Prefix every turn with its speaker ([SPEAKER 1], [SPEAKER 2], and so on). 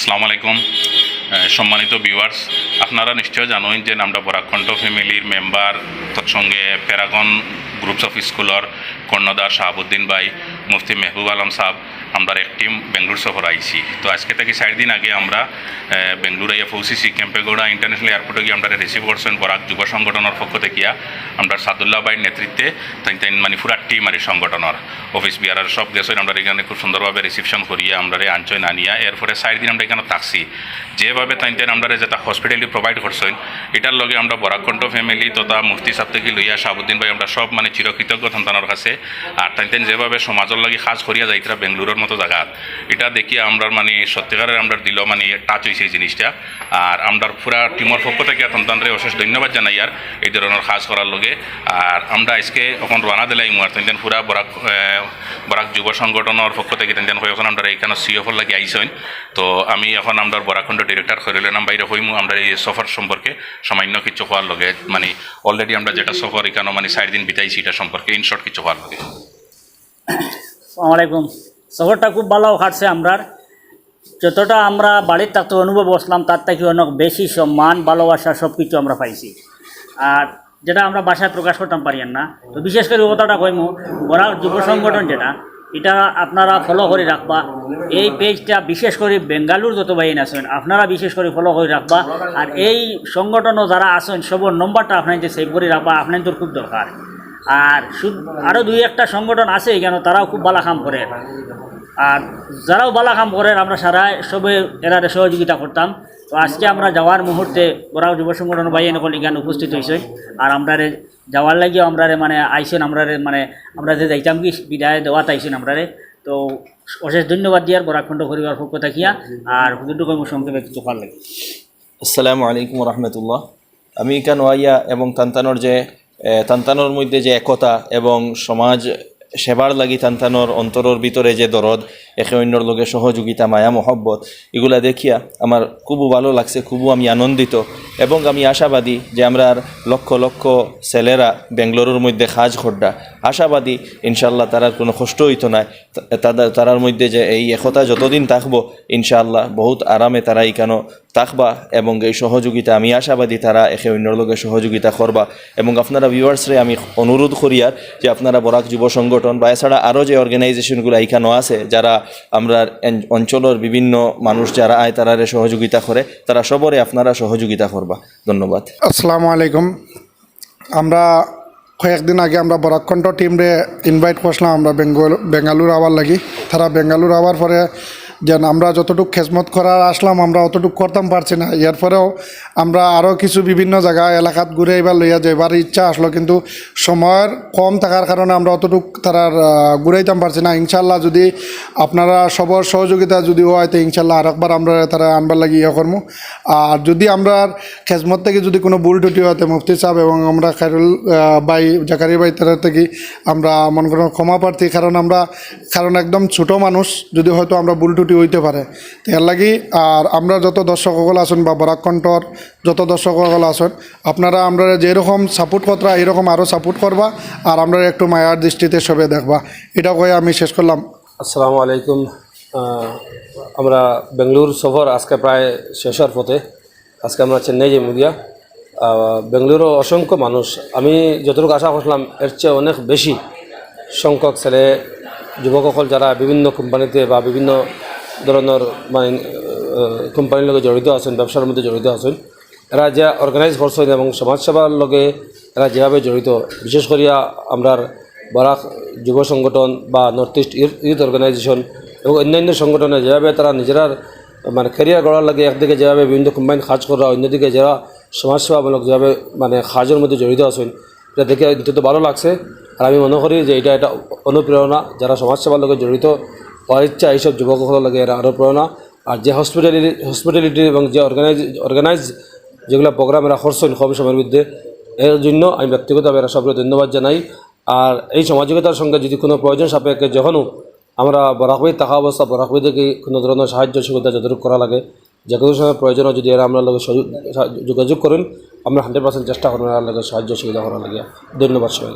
[SPEAKER 1] আসসালামু আলাইকুম। সম্মানিত ভিউয়ার্স আপনারা নিশ্চয় জানেন যে নামটা বরাকণ্ঠ ফ্যামিলির মেম্বার তৎসঙ্গে প্যারাগন গ্রুপস অফ স্কুলর কর্ণদার শাহাবুদ্দিন ভাই, মুফতি মেহবুব আলম সাহেব আমরা এক টিম বেঙ্গলোর সফর আইছি। তো আজকে থেকে চার দিন আগে আমরা বেঙ্গলোর আইয়া পৌঁছেছি ক্যাম্পেগৌড়া ইন্টারন্যাশনাল এয়ারপোর্টে গিয়ে আমরা রিসিভ করছেন বরাক যুব সংগঠনের পক্ষ থেকে আমরা সাদুল্লাহ ভাইয়ের নেতৃত্বে তাই তাই মানে পুরা টিম আর সংগঠনের। অফিস বিয়ার সব গেছেন আমরা এখানে খুব সুন্দরভাবে রিসিপশন করিয়া আমরা আনছয় আনিয়া, এরপরে চার দিন আমরা এখানে থাকছি। যেভাবে তাই তাই আমরা যেটা হসপিটালি প্রোভাইড করছেন, এটার লগে আমরা বরাকণ্ঠ ফ্যামিলি তথা মুফতি সাহেব থেকে লইয়া শাহাবুদ্দিন ভাই আমরা সব মানে চিরকৃতজ্ঞ সন্তানের কাছে। আর তাই তাই যেভাবে সমাজের লাগে সাজ করিয়া যাইতরা বেঙ্গলোরের মতো জায়গা। এটা দেখিয়া আমরা মানে সত্যিকারের আমরা দিল মানে টাচ হয়েছে এই জিনিসটা। আর আমরা পুরা টিমের পক্ষ থেকে সন্তানরে অশেষ ধন্যবাদ জানাই আর এই ধরনের কাজ করার লগে। আর আমরা আজকে এখন রানা দিলাই আর তেন পুরা বরাক বরাক যুব সংগঠনের পক্ষ থেকে তেন এখন আমরা এখানে সিএফর লাগে আইসেন তো আমি এখন আমরা বরাখণ্ড ডিরেক্টর খরিলেনাম বাইরে হইমু আমরা এই সফর সম্পর্কে সামান্য কিছু হওয়ার লগে। মানে অলরেডি আমরা যেটা সফর এখানে মানে চার দিন বিতাইছি, এটা সম্পর্কে ইনশর্ট কিছু হওয়ার লগে।
[SPEAKER 2] আসসালামু আলাইকুম। শহরটা খুব ভালো কাটছে আমরার। যতটা আমরা বাড়ির থাকতে অনুভব বসলাম তার থেকে অনেক বেশি সম্মান, ভালোবাসা সব কিছু আমরা পাইছি। আর যেটা আমরা বাসায় প্রকাশ করতাম পারি না। তো বিশেষ করে কথাটা কইমু বড় যুব সংগঠন যেটা, এটা আপনারা ফলো করে রাখবা। এই পেজটা বিশেষ করে বেঙ্গালুর যত বাহিন আছেন, আপনারা বিশেষ করে ফলো করে রাখবা। আর এই সংগঠনও যারা আছেন, সবর নম্বরটা আপনার সেভ করে রাখবা, আপনাদের খুব দরকার। আর আরও দুই একটা সংগঠন আছে কেন তারাও খুব ভালো কাম করে। আর যারাও ভালো কাম করে, আমরা সারা সবে এরারে সহযোগিতা করতাম। তো আজকে আমরা যাওয়ার মুহূর্তে বড়াও যুব সংগঠন ভাই নকল এখানে উপস্থিত হয়েছে আর আমরা যাওয়ার লাগিও আমরা মানে আইসেন আমরা মানে আমরা যে যাইতাম কি, বিদায় দেওয়াত আইসেন আমরা তো অশেষ ধন্যবাদ দিয়ার বরাখণ্ড পরিবার পক্ষ থাকিয়া। আর আমি সংক্ষেপে কিছু ভালো লাগে।
[SPEAKER 3] আসসালামু আলাইকুম রহমতুল্লাহ। আমি ইকান ওয়াইয়া এবং তান্তানোর যে তান্তানোর মধ্যে যে একতা এবং সমাজ সেবার লাগি তান্তানোর অন্তরের ভিতরে যে দরদ একে অন্যর লগে সহযোগিতা, মায়া, মহব্বত, এগুলা দেখিয়া আমার খুবই ভালো লাগছে, খুবই আমি আনন্দিত। এবং আমি আশাবাদী যে আমরা আর লক্ষ লক্ষ ছেলেরা বেঙ্গলোরের মধ্যে খাজ খড্ডা। আশাবাদী ইনশাল্লাহ তারার কোনো কষ্ট হইতো না তাদের তারার মধ্যে যে এই একতা যতদিন থাকব, ইনশাআল্লাহ, বহুত আরামে তারা ইকানো থাকবা এবং এই সহযোগিতা, আমি আশাবাদী তারা একে অন্যর লগে সহযোগিতা করবা। এবং আপনারা ভিউয়ার্সরে আমি অনুরোধ করিয়ার যে আপনারা বরাক যুব সংগঠন বা এছাড়া আরও যে অর্গানাইজেশনগুলো এখানেও আছে, যারা আমরা অঞ্চলের বিভিন্ন মানুষ যারা আয় তারারে সহযোগিতা করে, তারা সবরে আপনারা সহযোগিতা করবা। ধন্যবাদ।
[SPEAKER 4] আসসালামু আলাইকুম। আমরা কয়েকদিন আগে আমরা বরাকণ্ঠ টিমরে ইনভাইট করছিলাম আমরা বেঙ্গল বেঙ্গালুর আওয়ার লাগি। তারা বেঙ্গালুর আবার পরে যেন আমরা যতটুকু খেজমত করার আসলাম আমরা অতটুকু করতাম পারছি না। এর পরেও আমরা আরও কিছু বিভিন্ন জায়গা এলাকাত ঘুরে এবার লইয়া যাইবার ইচ্ছা আসলো কিন্তু সময়ের কম থাকার কারণে আমরা অতটুকু তারার ঘুরাইতাম পারছি না। ইনশাল্লাহ যদি আপনারা সবার সহযোগিতা যদি হয় তো ইনশাল্লাহ আরেকবার আমরা তারা আনবার লাগি ইয়ে করব আর যদি আমরা খেজমত থেকে যদি কোনো ভুল টুটি হতে মুফতি সাহেব এবং আমরা খাইরুল আহ, ভাই জাকারি ভাই তারা থেকে আমরা মনে করেন ক্ষমা প্রার্থী কারণ আমরা কারণ একদম ছোট মানুষ যদি হয়তো আমরা ভুল টুটি হইতে পারে। তো এর লাগি আর আমরা যত দর্শকসকল আছেন বা বরাকণ্ঠর যত দর্শকসকল আছেন, আপনারা আমরা যেরকম সাপোর্ট করা এরকম আরও সাপোর্ট করবা আর আমরা একটু মায়ার দৃষ্টিতে সবে দেখবা। এটা কয়ে আমি শেষ করলাম।
[SPEAKER 5] আসসালামু আলাইকুম। আমরা বেঙ্গলুর সফর আজকে প্রায় শেষের পথে। আজকে আমরা চেন্নাই যাই গিয়া। বেঙ্গলুরও অসংখ্য মানুষ। আমি যতটুকু আশা করছিলাম, এর চেয়ে অনেক বেশি সংখ্যক ছেলে যুবকসকল যারা বিভিন্ন কোম্পানিতে বা বিভিন্ন ধরনের মানে কোম্পানির লগে জড়িত আছেন ব্যবসার মধ্যে জড়িত আছেন। এরা যে অর্গানাইজ করছেন এবং সমাজসেবার লগে এরা যেভাবে জড়িত। বিশেষ করিয়া আমরার বরাক যুব সংগঠন বা নর্থ ইস্ট ইউথ অর্গানাইজেশন এবং অন্যান্য সংগঠনে যেভাবে তারা নিজেরার মানে ক্যারিয়ার গড়ার লাগে একদিকে যেভাবে বিভিন্ন কোম্পানি কাজ করা অন্যদিকে যারা সমাজসেবামূলক যেভাবে মানে কাজের মধ্যে জড়িত আছেন এটা দেখে অত্যন্ত ভালো লাগছে। আর আমি মনে করি যে এটা একটা অনুপ্রেরণা যারা সমাজসেবার লগে জড়িত ইচ্ছা এইসব যুবকসকলের লাগে, এরা আরও প্রেরণা আর যে হসপিটালিটি হসপিটালিটি এবং যে অর্গানাইজ অর্গানাইজ যেগুলো প্রোগ্রাম এরা করছেন কম সময়ের মধ্যে, এর জন্য আমি ব্যক্তিগতভাবে এরা সবকে ধন্যবাদ জানাই। আর এই সামাজিকতার সঙ্গে যদি কোনো প্রয়োজন সাপেক্ষে যখনও আমরা বরাকবাই থাকা অবস্থা বরাকবাই থেকে কোনো ধরনের সাহায্য সুবিধা যতটুকু করা লাগে, যে কোনো সময় প্রয়োজনও যদি এরা আমরা লগে যোগাযোগ করেন, আমরা হান্ড্রেড পার্সেন্ট চেষ্টা করব এর লগে সাহায্য সুবিধা করার লাগে। ধন্যবাদ সবাই